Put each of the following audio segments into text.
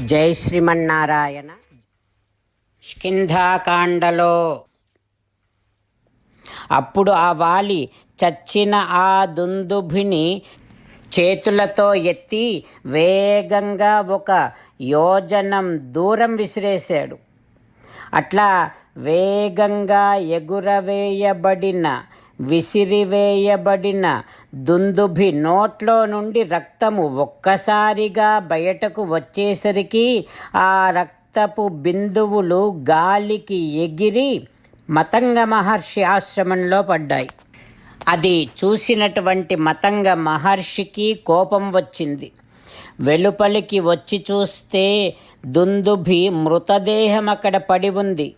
జై శ్రీమన్నారాయణ. స్కింధాకాండలో అప్పుడు ఆ వాలి చచ్చిన ఆ దుందుభిని చేతులతో ఎత్తి వేగంగా ఒక యోజనం దూరం విసిరేశాడు. అట్లా వేగంగా ఎగురవేయబడిన విసిరివేయబడిన దుందుభి నోట్లో నుండి రక్తము ఒక్కసారిగా బయటకు వచ్చేసరికి ఆ రక్తపు బిందువులు గాలికి ఎగిరి మతంగ మహర్షి ఆశ్రమంలో పడ్డాయి. అది చూసినటువంటి మతంగ మహర్షికి కోపం వచ్చింది. వెలుపలికి వచ్చి చూస్తే దుందుభి మృతదేహం అక్కడ పడి ఉంది.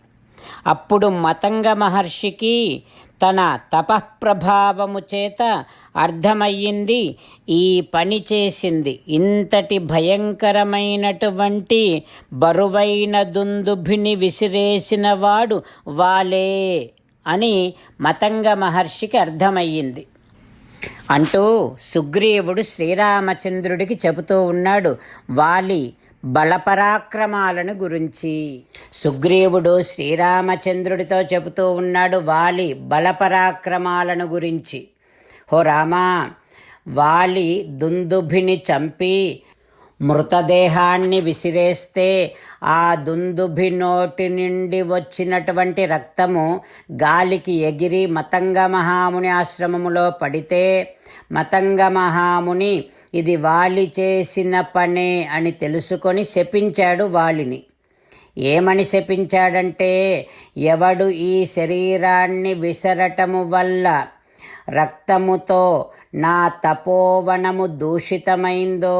అప్పుడు మతంగ మహర్షికి తన తపఃప్రభావము చేత అర్థమయ్యింది ఈ పని చేసింది. ఇంతటి భయంకరమైనటువంటి బరువైన దుందుభిని విసిరేసిన వాడు వాలే అని మతంగ మహర్షికి అర్థమయ్యింది. అంటూ సుగ్రీవుడు శ్రీరామచంద్రుడికి చెబుతూ ఉన్నాడు వాలి బలపరాక్రమాలను గురించి. సుగ్రీవుడు శ్రీరామచంద్రుడితో చెబుతూ ఉన్నాడు వాలి బలపరాక్రమాలను గురించి. హో రామా వాలి దుందుభిని చంపి మృతదేహాన్ని విసిరేస్తే ఆ దుందుభి నోటి నుండి వచ్చినటువంటి రక్తము గాలికి ఎగిరి మతంగ మహాముని ఆశ్రమములో పడితే మతంగ మహాముని ఇది వాలి చేసిన పనే అని తెలుసుకొని శపించాడు వాలిని. ఏమని శపించాడంటే ఎవడు ఈ శరీరాన్ని విసరటము వల్ల రక్తముతో నా తపోవనము దూషితమైందో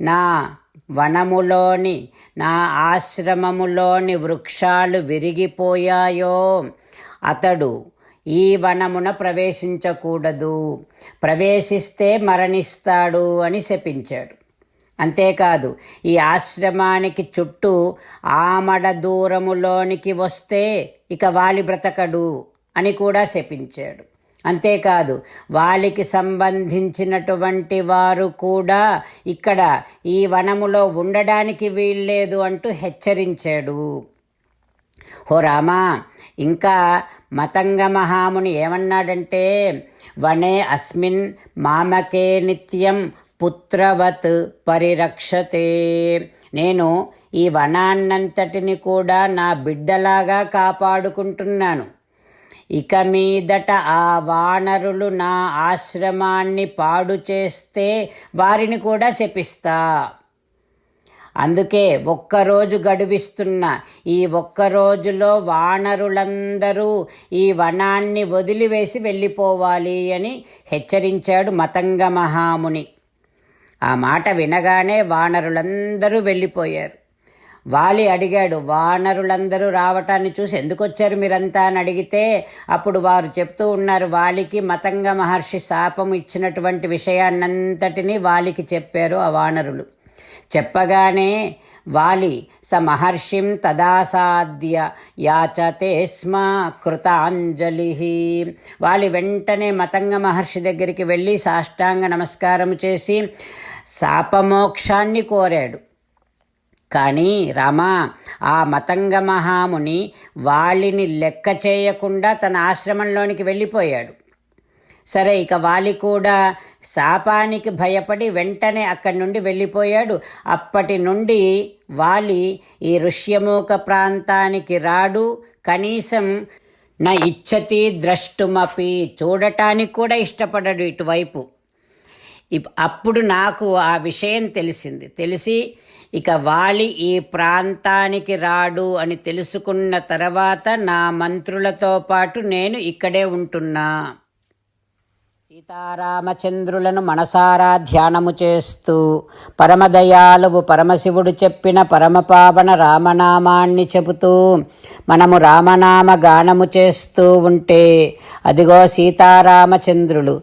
నా వనములోని నా ఆశ్రమములోని వృక్షాలు విరిగిపోయాయో. అతడు ఈ వనమున ప్రవేశించకూడదు. ప్రవేశిస్తే మరణిస్తాడు అని శపించాడు. అంతేకాదు ఈ ఆశ్రమానికి చుట్టూ ఆమడ దూరములోనికి వస్తే ఇక వాలి బ్రతకడు అని కూడా శపించాడు. అంతేకాదు వాళ్ళకి సంబంధించినటువంటి వారు కూడా ఇక్కడ ఈ వనములో ఉండడానికి వీల్లేదు అంటూ హెచ్చరించాడు. హో రామా ఇంకా మతంగ మహాముని ఏమన్నాడంటే వనే అస్మిన్ మామకే నిత్యం పుత్రవత్ పరిరక్షతే. నేను ఈ వనాన్నంతటిని కూడా నా బిడ్డలాగా కాపాడుకుంటున్నాను. ఇక మీదట ఆ వానరులు నా ఆశ్రమాన్ని పాడు చేస్తే వారిని కూడా శపిస్తా. అందుకే ఒక్కరోజు గడువిస్తున్న ఈ ఒక్క రోజులో వానరులందరూ ఈ వనాన్ని వదిలివేసి వెళ్ళిపోవాలి అని హెచ్చరించాడు మతంగ మహాముని. ఆ మాట వినగానే వానరులందరూ వెళ్ళిపోయారు. వాలి అడిగాడు. వానరులందరూ రావటాన్ని చూసి ఎందుకు వచ్చారు మీరంతా అని అడిగితే అప్పుడు వారు చెప్తూ ఉన్నారు వాలికి మతంగ మహర్షి శాపం ఇచ్చినటువంటి విషయాన్నంతటినీ వాలికి చెప్పారు ఆ వానరులు. చెప్పగానే వాలి స మహర్షిం తదాసాద్య యాచతే స్మ కృతాంజలి. వాలి వెంటనే మతంగ మహర్షి దగ్గరికి వెళ్ళి సాష్టాంగ నమస్కారం చేసి శాపమోక్షాన్ని కోరాడు. కానీ రామా ఆ మతంగ మహాముని వాలిని లెక్క చేయకుండా తన ఆశ్రమంలోనికి వెళ్ళిపోయాడు. సరే ఇక వాలి కూడా శాపానికి భయపడి వెంటనే అక్కడి నుండి వెళ్ళిపోయాడు. అప్పటి నుండి వాలి ఈ ఋష్యమూక ప్రాంతానికి రాడు. కనీసం నా ఇచ్చతి ద్రష్టుమపి చూడటానికి కూడా ఇష్టపడడు ఇటువైపు. అప్పుడు నాకు ఆ విషయం తెలిసింది. తెలిసి ఇక వాలి ఈ ప్రాంతానికి రాడు అని తెలుసుకున్న తర్వాత నా మంత్రులతో పాటు నేను ఇక్కడే ఉంటున్నా. సీతారామచంద్రులను మనసారా ధ్యానము చేస్తూ పరమదయాలువు పరమశివుడు చెప్పిన పరమపావన రామనామాన్ని చెబుతూ మనము రామనామ గానము చేస్తూ ఉంటే అదిగో సీతారామచంద్రులు